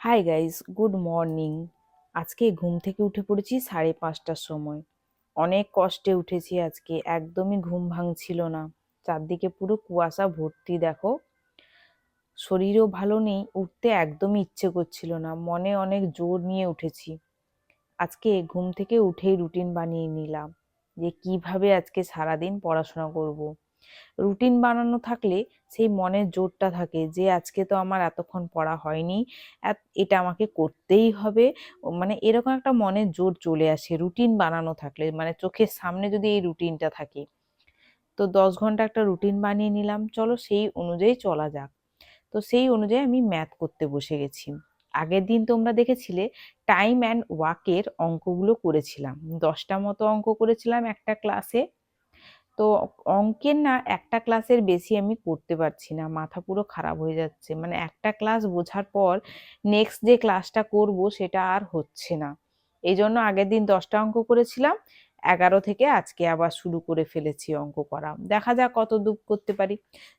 Hi guys good morning আজকে ঘুম থেকে উঠে পড়েছি সাড়ে পাঁচটার সময়। অনেক কষ্টে উঠেছি আজকে, একদমই ঘুম ভাঙছিল না। চারদিকে পুরো কুয়াশা ভর্তি, দেখো। শরীরও ভালো নেই, উঠতে একদমই ইচ্ছে করছিল না, মনে অনেক জোর নিয়ে উঠেছি। আজকে ঘুম থেকে উঠেই রুটিন বানিয়ে নিলাম যে কীভাবে আজকে সারাদিন পড়াশোনা করব। রুটিন বানানো থাকলে সেই মনের জোরটা থাকে যে, আজকে তো আমার এতক্ষণ পড়া হয়নি এটা আমাকে করতেই হবে। মানে এরকম একটা মনের জোর চলে আসে। রুটিন বানানো থাকলে মানে চোখের সামনে যদি এই রুটিনটা থাকে। তো দশ ঘণ্টা একটা রুটিন বানিয়ে নিলাম, চলো সেই অনুযায়ী চলা যাক। তো সেই অনুযায়ী আমি ম্যাথ করতে বসে গেছি। আগের দিন তোমরা দেখেছিলে টাইম অ্যান্ড ওয়াকের অঙ্কগুলো করেছিলাম। দশটা মতো অঙ্ক করেছিলাম একটা ক্লাসে তো অঙ্কের না একটা ক্লাসের বেশি আমি করতে পারছি না। মাথা পুরো খারাপ হয়ে যাচ্ছে। মানে একটা ক্লাস বোঝার পর নেক্সট যে ক্লাসটা করব সেটা আর হচ্ছে না। এই জন্য আগের দিন দশটা অঙ্ক করেছিলাম, এগারো থেকে আজকে আবার শুরু করে ফেলেছি অঙ্ক করা। দেখা যাক কত দূর করতে পারি।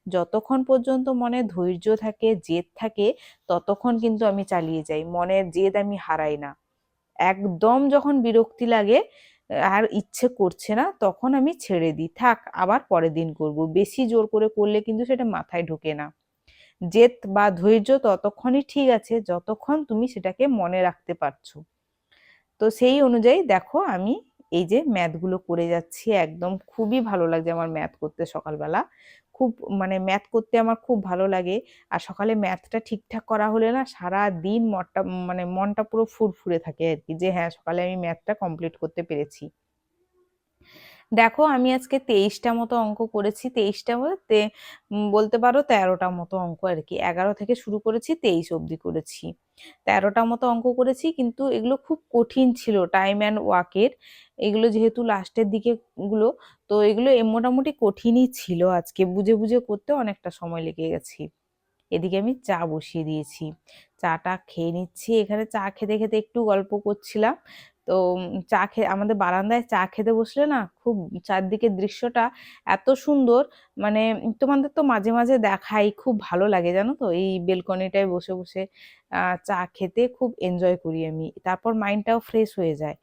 যতক্ষণ পর্যন্ত মনে ধৈর্য থাকে, জেদ থাকে, ততক্ষণ কিন্তু আমি চালিয়ে যাই। মনের জেদ আমি হারাই না। একদম যখন বিরক্তি লাগে আর ইচ্ছে করছে না, তখন আমি ছেড়ে দিই। থাক, আবার পরের দিন করব। বেশি জোর করে করলে কিন্তু সেটা মাথায় ঢোকে না। জেদ বা ধৈর্য ততক্ষণই ঠিক আছে, যতক্ষণ তুমি সেটাকে মনে রাখতে পারছ। তো সেই অনুযায়ী দেখো, আমি এই যে ম্যাথগুলো করে যাচ্ছি, একদম খুবই ভালো লাগছে আমার ম্যাথ করতে সকালবেলা। খুব মানে ম্যাথ করতে আমার খুব ভালো লাগে। আর সকালে ম্যাথটা ঠিকঠাক করা হলে না সারা দিন মনটা মানে মনটা পুরো ফুরফুরে থাকে আর কি যে হ্যাঁ সকালে আমি ম্যাথটা কমপ্লিট করতে পেরেছি। দেখো, আমি আজকে তেইশটা মতো অঙ্ক করেছি, তেইশটা বলতে পারো তেরোটা মতো অঙ্ক আর কি। এগারো থেকে শুরু করেছি, তেইশ অবধি করেছি। তেরোটা মতো অঙ্ক করেছি, কিন্তু এগুলো খুব কঠিন ছিল টাইম অ্যান্ড ওয়াকের এগুলো যেহেতু লাস্টের দিকে গুলো, তো এগুলো মোটামুটি কঠিনই ছিল আজকে। বুঝে বুঝে করতে অনেকটা সময় লেগে গেছি। এদিকে আমি চা বসিয়ে দিয়েছি। চাটা খেয়ে নিচ্ছি। এখানে চা খেতে খেতে একটু গল্প করছিলাম। তো চা খেয়ে, আমাদের বারান্দায় চা খেতে বসলে না খুব চারদিকের দৃশ্যটা এত সুন্দর। মানে তোমাদের তো মাঝে মাঝে দেখাই, খুব ভালো লাগে জানো তো? এই বেলকনিটায় বসে বসে চা খেতে খুব এনজয় করি আমি। তারপর মাইন্ডটাও ফ্রেশ হয়ে যায়।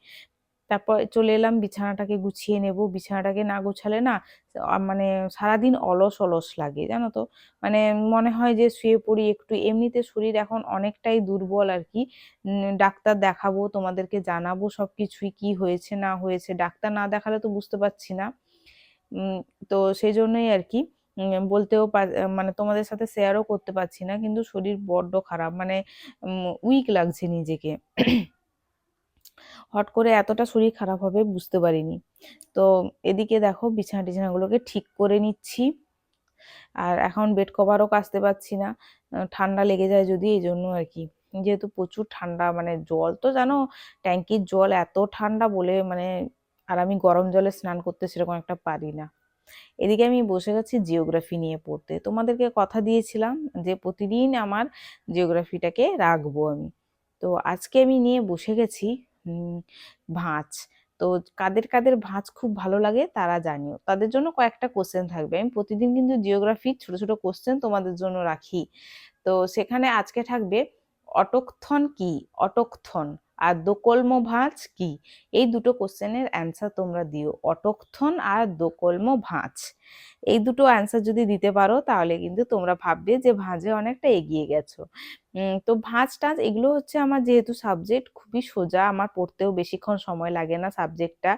তারপর চলে এলাম, বিছানাটাকে গুছিয়ে নেব। বিছানাটাকে না গুছালে না মানে সারাদিন অলস অলস লাগে, জানো তো? মানে মনে হয় যে শুয়ে পড়ি একটু। এমনিতে শরীর এখন অনেকটাই দুর্বল আর কি। ডাক্তার দেখাবো, তোমাদেরকে জানাব সব কিছুই কি হয়েছে, না হয়েছে। ডাক্তার না দেখালে তো বুঝতে পারছি না। তো সেই জন্যই আর কি। বলতেও মানে তোমাদের সাথে শেয়ারও করতে পারছি না, কিন্তু শরীর বড্ড খারাপ। মানে উইক লাগছে নিজেকে। হট করে এতটা শরীর খারাপ হবে বুঝতে পারিনি। তো এদিকে দেখো বিছানা টিছানাগুলোকে ঠিক করে নিচ্ছি। আর এখন বেড কভারও কাচতে পারছি না। ঠান্ডা লেগে যায় যদি, এই জন্য আর কি। যেহেতু প্রচুর ঠান্ডা মানে জল তো জানো, ট্যাঙ্কির জল এত ঠান্ডা বলে মানে আর আমি গরম জলে স্নান করতে সেরকম একটা পারি না। এদিকে আমি বসে গেছি জিওগ্রাফি নিয়ে পড়তে। তোমাদেরকে কথা দিয়েছিলাম যে প্রতিদিন আমার জিওগ্রাফিটাকে রাখব আমি। তো আজকে আমি নিয়ে বসে গেছি ভাঁজ। তো কাদের কাদের ভাঁজ খুব ভালো লাগে তারা জানিও। তাদের জন্য কয়েকটা কোশ্চেন থাকবে। আমি প্রতিদিন কিন্তু জিওগ্রাফি ছোট ছোট কোশ্চেন তোমাদের জন্য রাখি। তো সেখানে আজকে থাকবে, অটকথন কি? অটকথন। আর দোকলম ভাঁজ কি? এই দুটো কোশ্চেনের অ্যান্সার তোমরা দিও। অটকথন আর দোকলম ভাঁজ। এই দুটো অ্যান্সার যদি দিতে পারো, তাহলে কিন্তু তোমরা ভাববে যে ভাঁজে অনেকটা এগিয়ে গেছো। তো ভাঁজ টাঁজ এগুলো হচ্ছে আমার যেহেতু সাবজেক্ট খুবই সোজা, আমার পড়তেও বেশিক্ষণ সময় লাগে না সাবজেক্টটা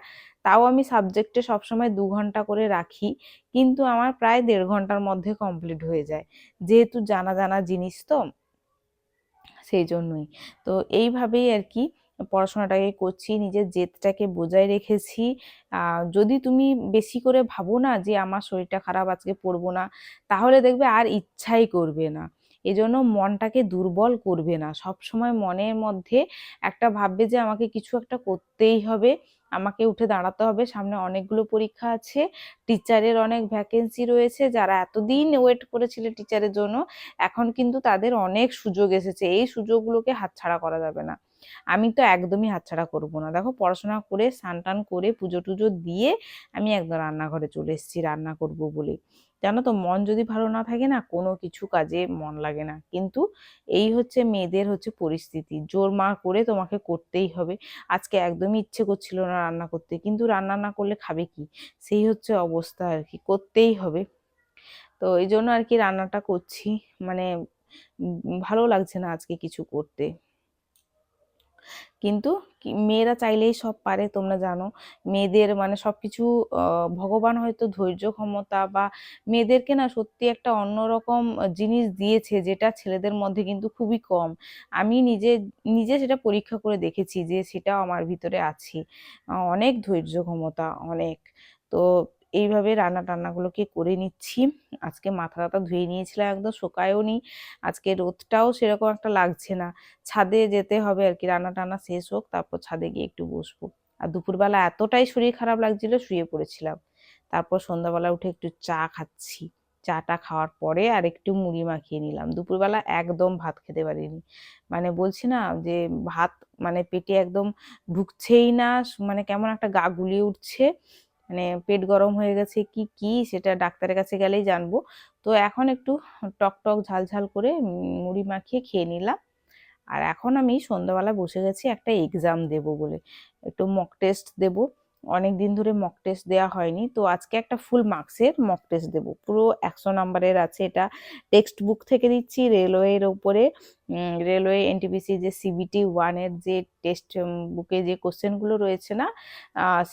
তাও আমি সাবজেক্টে সবসময় দু ঘণ্টা করে রাখি, কিন্তু আমার প্রায় দেড় ঘণ্টার মধ্যে কমপ্লিট হয়ে যায়। যেহেতু জানা জানা জিনিস তো সেই জন্যই। তো এইভাবেই আর কি পড়াশোনাটাকে করছি, নিজের জেদটাকে বজায় রেখেছি। যদি তুমি বেশি করে ভাবো না যে, আমার শরীরটা খারাপ, আজকে পড়ব না, তাহলে দেখবে আর ইচ্ছাই করবে না। এজন্য মনটাকে দুর্বল করবে না। সব সময় মনের মধ্যে একটা ভাববে যে, আমাকে কিছু একটা করতেই হবে, আমাকে উঠে দাঁড়াতে হবে। সামনে অনেকগুলো পরীক্ষা আছে, টিচারের অনেক ভ্যাকেন্সি রয়েছে। যারা এতদিন ওয়েট করেছিল টিচারের জন্য, এখন কিন্তু তাদের অনেক সুযোগ এসেছে। এই সুযোগগুলোকে হাতছাড়া করা যাবে না। আমি তো একদমই হাতছাড়া করব না। দেখো পড়াশোনা করে স্নান টান করে পুজো টুজো দিয়ে আমি একদম রান্নাঘরে চলে এসেছি, রান্না করব বলে। জানো তো, মন যদি ভালো না থাকে না, কোনো কিছু কাজে মন লাগে না। কিন্তু এই হচ্ছে মেয়েদের হচ্ছে পরিস্থিতি। জোর মার করে তোমাকে করতেই হবে। আজকে একদমই ইচ্ছে করছিল না রান্না করতে, কিন্তু রান্না না করলে খাবে কি? সেই হচ্ছে অবস্থা আর কি, করতেই হবে। তো এই জন্য আর কি রান্নাটা করছি। মানে ভালো লাগছে না আজকে কিছু করতে। কিন্তু মেয়েরা চাইলেই সব পারে, তোমরা জানো। মেয়েদের মানে সবকিছু ভগবান হয়তো ধৈর্য, ক্ষমতা বা মেয়েদেরকে না সত্যি একটা অন্যরকম জিনিস দিয়েছে, যেটা ছেলেদের মধ্যে কিন্তু খুবই কম। আমি নিজে নিজে সেটা পরীক্ষা করে দেখেছি যে সেটাও আমার ভিতরে আছে। অনেক ধৈর্য, ক্ষমতা, অনেক। তো এইভাবে রান্না টান্নাগুলোকে করে নিচ্ছি। আজকে মাথা টাথা ধুয়ে নিয়েছিলাম একদম, শোকায়ও নি। আজকে রোদটাও সেরকম একটা লাগছে না। ছাদে যেতে হবে আর কি, রান্না টান্না শেষ হোক, তারপর ছাদে গিয়ে একটু বসবো। আর দুপুরবেলা এতটাই শরীর খারাপ লাগছিল, শুয়ে পড়েছিলাম। তারপর সন্ধ্যাবেলা উঠে একটু চা খাচ্ছি। চাটা খাওয়ার পরে আর একটু মুড়ি মাখিয়ে নিলাম। দুপুরবেলা একদম ভাত খেতে পারিনি। মানে বলছি না যে ভাত মানে পেটে একদম ঢুকছেই না মানে কেমন একটা গা গুলিয়ে উঠছে। মানে পেট গরম হয়ে গেছে, কি কি সেটা ডাক্তারের কাছে গেলেই জানব। তো এখন একটু টক টক, ঝাল ঝাল করে মুড়ি মাখিয়ে খেয়ে নিলাম। আর এখন আমি সন্ধ্যাবেলা বসে গেছি একটা এক্সাম দেব বলে। একটু মক টেস্ট দেবো। অনেক দিন ধরে মক টেস্ট দেওয়া হয়নি। তো আজকে একটা ফুল মার্কসের মক টেস্ট দেবো। পুরো একশো নাম্বারের আছে এটা। টেক্সট বুক থেকে দিচ্ছি রেলওয়ের ওপরে। রেলওয়ে এনটিপিসি যে সিবিটি ওয়ানের যে টেস্ট বুকে যে কোশ্চেনগুলো রয়েছে না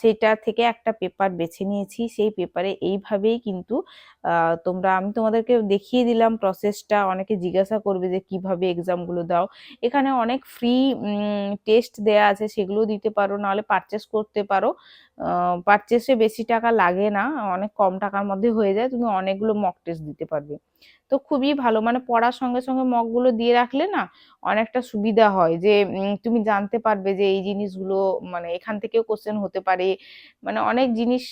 সেটা থেকে একটা পেপার বেছে নিয়েছি। সেই পেপারে এইভাবেই কিন্তু তোমরা, আমি তোমাদেরকে দেখিয়ে দিলাম প্রসেসটা অনেকে জিজ্ঞাসা করবে যে কীভাবে এক্সামগুলো দাও। এখানে অনেক ফ্রি টেস্ট দেয়া আছে, সেগুলো দিতে পারো, নাহলে পারচেস করতে পারো। পারচেসে বেশি টাকা লাগে না, অনেক কম টাকার মধ্যে হয়ে যায়, তুমি অনেকগুলো মক টেস্ট দিতে পারবে। তো খুবই ভালো। মানে পড়ার সঙ্গে সঙ্গে মকগুলো দিয়ে রাখলে না অনেকটা সুবিধা হয় যে তুমি জানতে পারবে যে এই জিনিসগুলো মানে এখান থেকেও কোশ্চেন হতে পারে। মানে অনেক জিনিস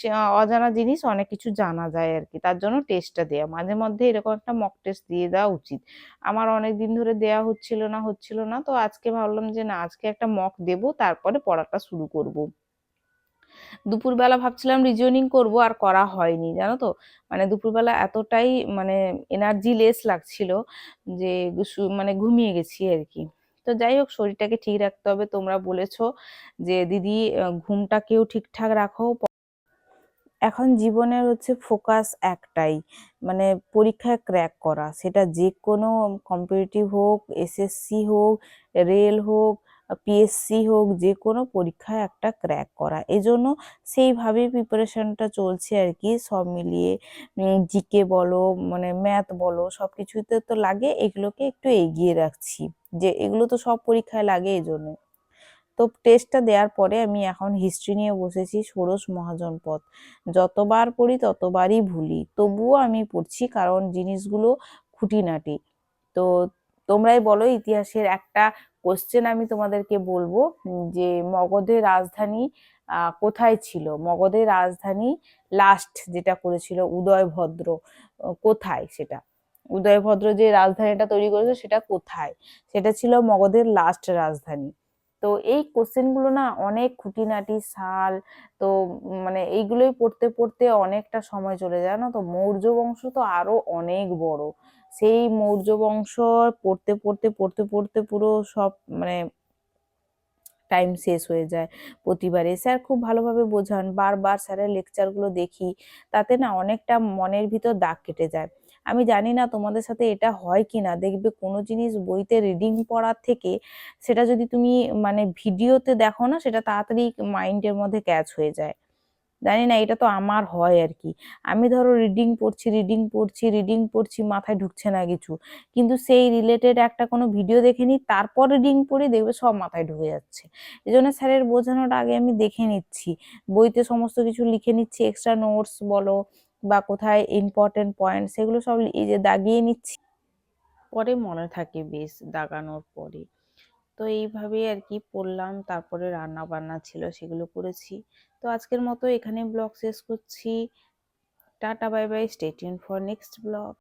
অজানা জিনিস অনেক কিছু জানা যায় আর কি তার জন্য টেস্টটা দেওয়া মাঝে মধ্যে এরকম একটা মক টেস্ট দিয়ে দেওয়া উচিত। আমার অনেক দিন ধরে দেওয়া হচ্ছিল না হচ্ছিল না। তো আজকে ভাবলাম যে না, আজকে একটা মক দেবো, তারপরে পড়াটা শুরু করব। দুপুরবেলা ভাবছিলাম রিজনিং করব, আর করা হয়নি, জানো তো? মানে দুপুরবেলা এতটাই মানে এনার্জি লেস লাগছিল যে মানে ঘুমিয়ে গেছি আর কি। তো যাই হোক, শরীরটাকে ঠিক রাখতে হবে, তোমরা বলেছ যে দিদি ঘুমটাকেও ঠিকঠাক রাখো। এখন জীবনের হচ্ছে ফোকাস একটাই মানে পরীক্ষায় ক্র্যাক করা। সেটা যে কোনো কম্পিটিটিভ হোক এসএসসি হোক রেল হোক পিএসসি হোক, যে কোনো পরীক্ষায় একটা ক্র্যাক করা। এজন্য সেইভাবেই প্রিপারেশনটা চলছে আর কি। সব মিলিয়ে জিকে বলো মানে ম্যাথ বলো সব কিছুতে তো লাগে, এগুলোকে একটু এগিয়ে রাখছি। যে এগুলো তো সব পরীক্ষায় লাগে এই জন্য তো টেস্টটা দেওয়ার পরে আমি এখন হিস্ট্রি নিয়ে বসেছি, ষোড়শ মহাজন পথ যতবার পড়ি, ততবারই ভুলি। তবুও আমি পড়ছি কারণ জিনিসগুলো খুঁটিনাটি। তো তোমরাই বলো ইতিহাসের একটা কোশ্চেন আমি তোমাদেরকে বলব যে মগধের রাজধানী কোথায় ছিল? মগধের রাজধানী লাস্ট যেটা করেছিল উদয়ভদ্র কোথায় সেটা? উদয়ভদ্র যে রাজধানীটা তৈরি করেছে সেটা কোথায়? সেটা ছিল মগধের লাস্ট রাজধানী। তো এই কোশ্চেনগুলো না অনেক খুঁটিনাটি, সাল, তো মানে এইগুলোই পড়তে পড়তে অনেকটা সময় চলে যায় না তো? মৌর্য বংশ তো আরও অনেক বড়। সেই মৌর্য বংশ পড়তে পড়তে পড়তে পড়তে পুরো সব মানে টাইম শেষ হয়ে যায় প্রতিবারে। স্যার খুব ভালোভাবে বোঝান, বারবার স্যারের লেকচারগুলো দেখি, তাতে না অনেকটা মনের ভিতর দাগ কেটে যায়। আমি জানি না তোমাদের সাথে এটা হয় কি না দেখবে কোনো জিনিস বইতে রিডিং পড়ার থেকে সেটা যদি তুমি মানে ভিডিওতে দেখো না, সেটা তাড়াতাড়ি মাইন্ডের মধ্যে ক্যাচ হয়ে যায়। জানি না, এটা তো আমার হয় আর কি। আমি ধরো রিডিং পড়ছি রিডিং পড়ছি রিডিং পড়ছি, মাথায় ঢুকছে না কিছু। কিন্তু সেই রিলেটেড একটা কোনো ভিডিও দেখে নিই, তারপর রিডিং পড়ি, দেখবে সব মাথায় ঢুকে যাচ্ছে। এই জন্য স্যারের বোঝানোটা আগে আমি দেখে নিচ্ছি। বইতে সমস্ত কিছু লিখে নিচ্ছি এক্সট্রা নোটস বলো বা কোথায় ইম্পর্টেন্ট পয়েন্ট সেগুলো সব এই যে দাগিয়ে নিচ্ছি। পরে মনে থাকে বেশ, দাগানোর পরে। তো এইভাবে আর কি পড়লাম। তারপরে রান্না বান্না ছিল, সেগুলো করেছি। তো আজকের মতো এখানে ব্লগ শেষ করছি। Tata bye bye stay tuned for next blog